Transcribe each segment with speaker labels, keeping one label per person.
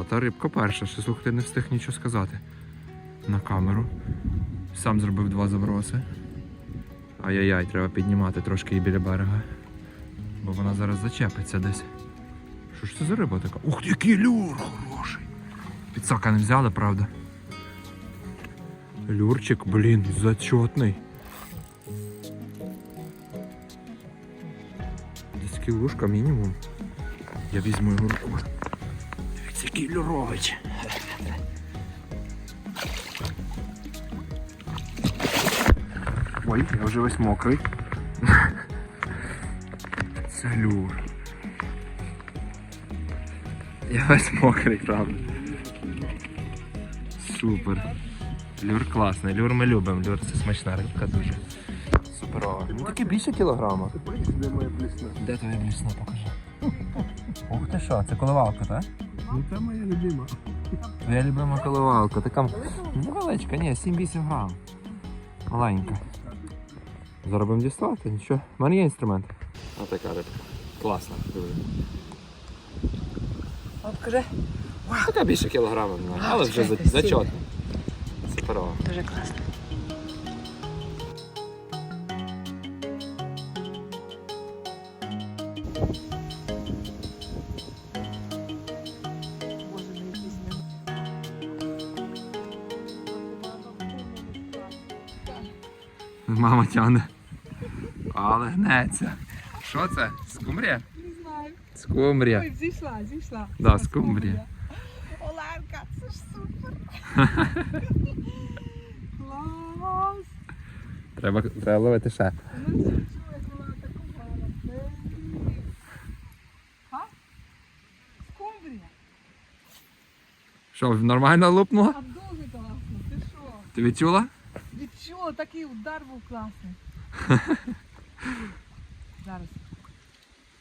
Speaker 1: Тата рибка перша, ще слухайте, не встиг нічого сказати. На камеру. Сам зробив два заброси. Ай-яй-яй, треба піднімати трошки її біля берега. Бо вона зараз зачепиться десь. Що ж це за риба така? Ух який люр хороший! Підсака не взяли, правда? Люрчик, блін, зачетний. Десь кілушка мінімум. Я візьму його руку. Дивіться, який люрович. Ой, я вже весь мокрий. Це люр. Я весь мокрий, правда. Супер. Люр класний, люр ми любимо, люр це смачна рибка дуже. Суперова. Ну таке більше кілограма.
Speaker 2: Де моя плісна?
Speaker 1: Де твоя місна, покажи. Ух ти що, це коливалка, так?
Speaker 2: Ну це моя любима.
Speaker 1: Твоя любима коливалка, така невеличка, ні, 7-8 грам. Маленька. Зараз будемо дістати, нічого. У мене є інструмент. А така рибка. Класна.
Speaker 3: От покажи.
Speaker 1: Така більше кілограма, немає, але вже зачетна. Суперова.
Speaker 3: Дуже класно.
Speaker 1: Мама тягне. Але гнеться. Що це? Скумбрія?
Speaker 4: Не знаю.
Speaker 1: Скумбрія.
Speaker 4: Ой, зійшла, зійшла.
Speaker 1: Да, скумбрія.
Speaker 4: Оленка, це ж супер. Клас.
Speaker 1: Треба, треба ловити ще.
Speaker 4: Ну.
Speaker 1: Що, нормально лупнула?
Speaker 4: А дуже класно. Ти що?
Speaker 1: Ти відчула?
Speaker 4: Відчула, такий удар був класний. Зараз,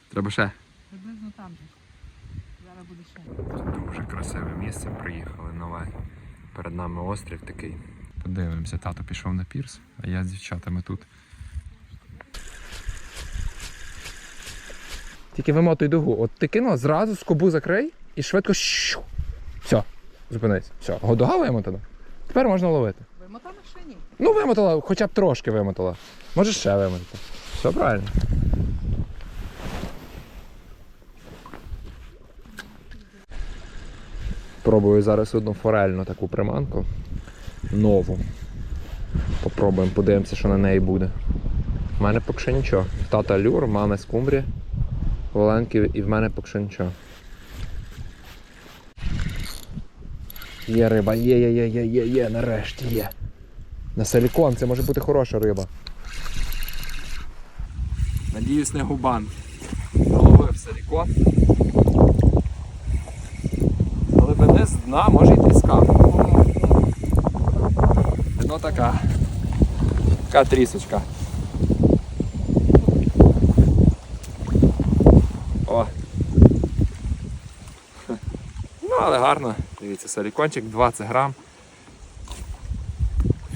Speaker 1: Треба ще.
Speaker 4: приблизно там же. Зараз буде ще.
Speaker 1: Дуже красиве місце. Приїхали нове. Перед нами острів такий. Подивимося, тато пішов на пірс, а я з дівчатами тут. Тільки вимотуй дугу. От ти кинула, зразу скобу закрий і швидко. Все, зупинись. Все, дуга вимотана. Тепер можна ловити.
Speaker 4: Вимотана ще ні.
Speaker 1: Ну, вимотала, хоча б трошки вимотала. Може ще вимотати. Все правильно. Пробую зараз одну форельну таку приманку. Нову. Попробуємо, подивимося, що на неї буде. У мене поки що нічого. Тата люр, мами скумбрі, в Оленки і в мене поки що нічого. Є риба, є, є, є, є, є, є, нарешті є. На силікон, це може бути хороша риба. Надіюсь, не губан. Наловив силікон. Мене з дна може й тріска. Дно така. Така трісочка. О. Ну, але гарно. Дивіться, силікончик 20 грам.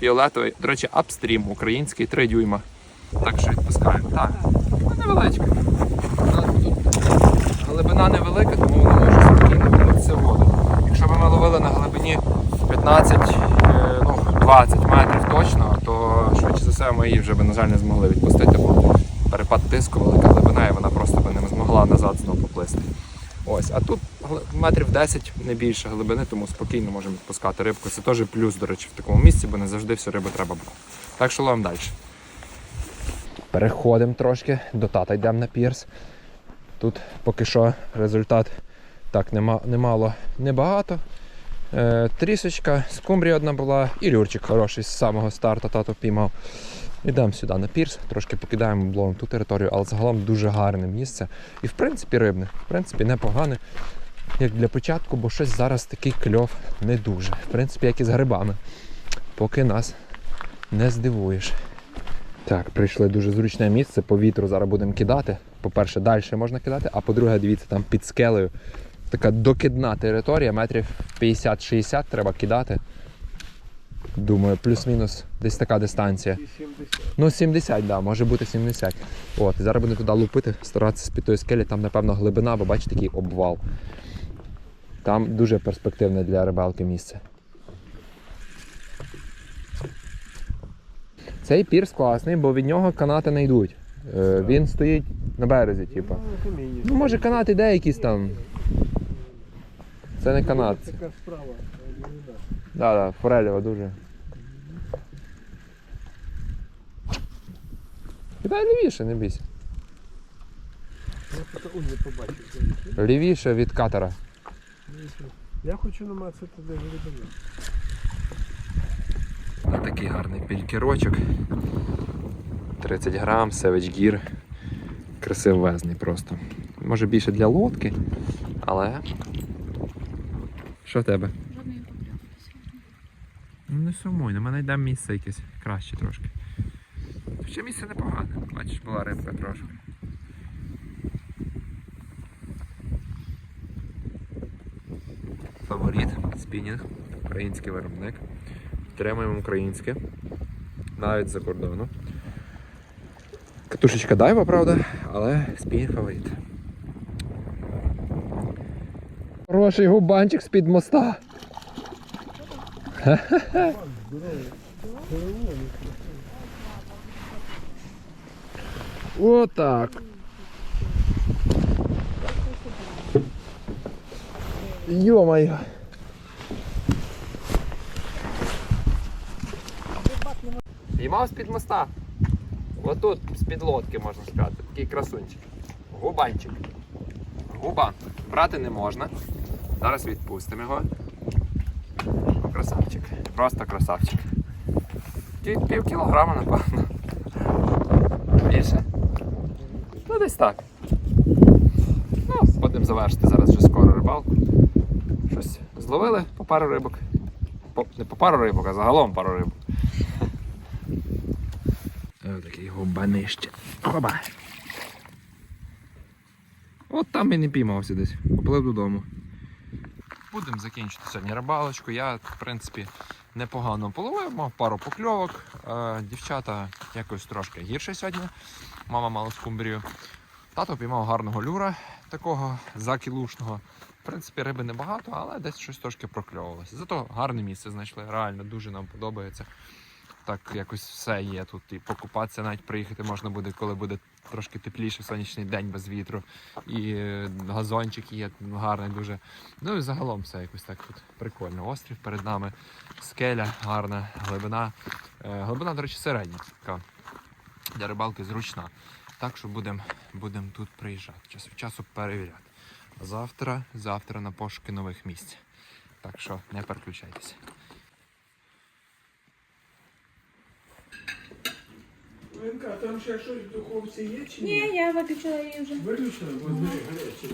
Speaker 1: Фіолетовий, до речі, апстрім український 3 дюйма. Так що відпускаємо. Так, ну, невеличка. Глибина невелика, тому вона може спокійно кинутися воду. Якщо б ми ловили на глибині 15, е, ну 20 метрів точно, то швидше за все ми її вже б, на жаль, не змогли відпустити, бо перепад тиску, велика глибина, і вона просто б не змогла назад знову поплисти. Ось, а тут метрів 10 не більше глибини, тому спокійно можемо відпускати рибку. Це теж плюс, до речі, в такому місці, бо не завжди всю рибу треба брати. Так що ловимо далі. Переходимо трошки, до тата йдемо на пірс. Тут поки що результат так нема, немало небагато. Е, трісочка, скумбрія одна була і люрчик хороший з самого старту тато піймав. Йдемо сюди на пірс, трошки покидаємо блогом ту територію, але загалом дуже гарне місце. І в принципі рибне, в принципі, непогане, як для початку, бо щось зараз такий кльов не дуже. В принципі, як і з грибами. Поки нас не здивуєш. Так, прийшли дуже зручне місце, по вітру зараз будемо кидати. По-перше, далі можна кидати, а по-друге, дивіться, там під скелею така докидна територія, метрів 50-60 треба кидати. Думаю, плюс-мінус десь така дистанція.
Speaker 2: 70.
Speaker 1: Ну, 70, да, може бути 70. От, зараз будемо туди лупити, старатися з під тої скелі, там, напевно, глибина, бо бачите, такий обвал. Там дуже перспективне для рибалки місце. Цей пірс класний, бо від нього канати не йдуть. Е, Він стоїть на березі, типу.
Speaker 2: Ну,
Speaker 1: може, канати де якісь там. Це не канат.
Speaker 2: Така справа. а да.
Speaker 1: Да, да, форелева дуже. Кидай лівіше, не бійся.
Speaker 2: Я поки он не побачив.
Speaker 1: Лівіше від катера.
Speaker 2: Я хочу намацати де глибину.
Speaker 1: Ось такий гарний пількерочок. 30 грам, Savage Gear. Красивезний просто. Може більше для лодки, але. Що в тебе?
Speaker 4: Жодної покльовки сьогодні.
Speaker 1: Ну не сумуй, на мене йде місце якесь краще трошки. Ще місце непогане. Бачиш, була рибка трошки. Фаворит, спінінг, український виробник. Підтримуємо українське. Навіть за кордону. Катушечка дайва, правда, але спінінг фаворит. Хороший губанчик з-під моста. Отак. Йо-моє. Піймав з-під моста. Отут з-під лодки, можна сказати. Такий красунчик. Губанчик. Губан. Брати не можна. Зараз відпустимо його. Красавчик. Просто красавчик. Пів, кілограма, напевно. Більше. Ну, десь так. Ну, будемо завершити зараз вже скоро рибалку. Щось зловили по пару рибок. По, не по пару рибок, а загалом пару рибок. Ось такий губанище. Оба. От там і не піймався десь. Поплив додому. Будемо закінчити сьогодні рибалочку. Я, в принципі, непогано половив, мав пару покльовок. Е, дівчата якось трошки гірше сьогодні. Мама мала скумбрію. Тато піймав гарного люра, такого закілушного. В принципі, риби небагато, але десь щось трошки прокльовувалося. Зато гарне місце знайшли. Реально дуже нам подобається. Так якось все є тут. І покупатися, навіть приїхати можна буде, коли буде трошки тепліше, сонячний день без вітру. І е, газончик є гарний дуже. Ну і загалом все якось так тут прикольно. Острів перед нами, скеля гарна, глибина. Е, Глибина, до речі, середня. Така для рибалки зручна. Так що будемо будем тут приїжджати, час від часу перевіряти. Завтра, завтра на пошуки нових місць. Так що не переключайтеся.
Speaker 2: Ленка, там ще щось в духовці є чи
Speaker 4: Ні, я виключила її вже.
Speaker 2: Виключено, бо гаряче.